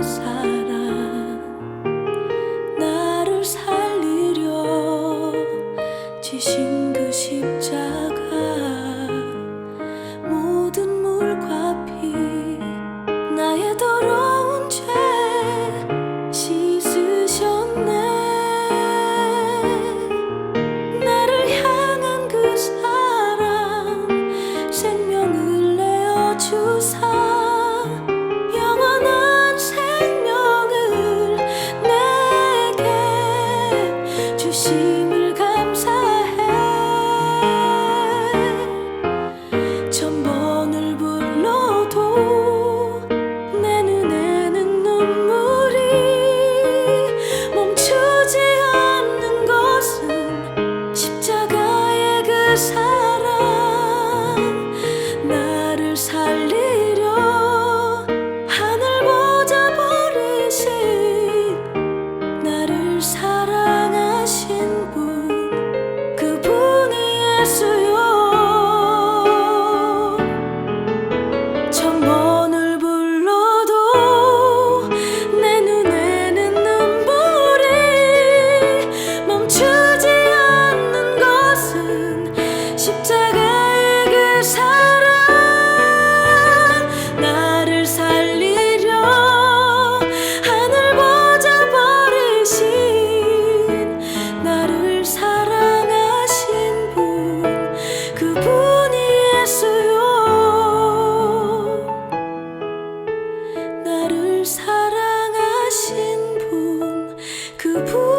inside. 있어요. 나를 사랑하신 분 그분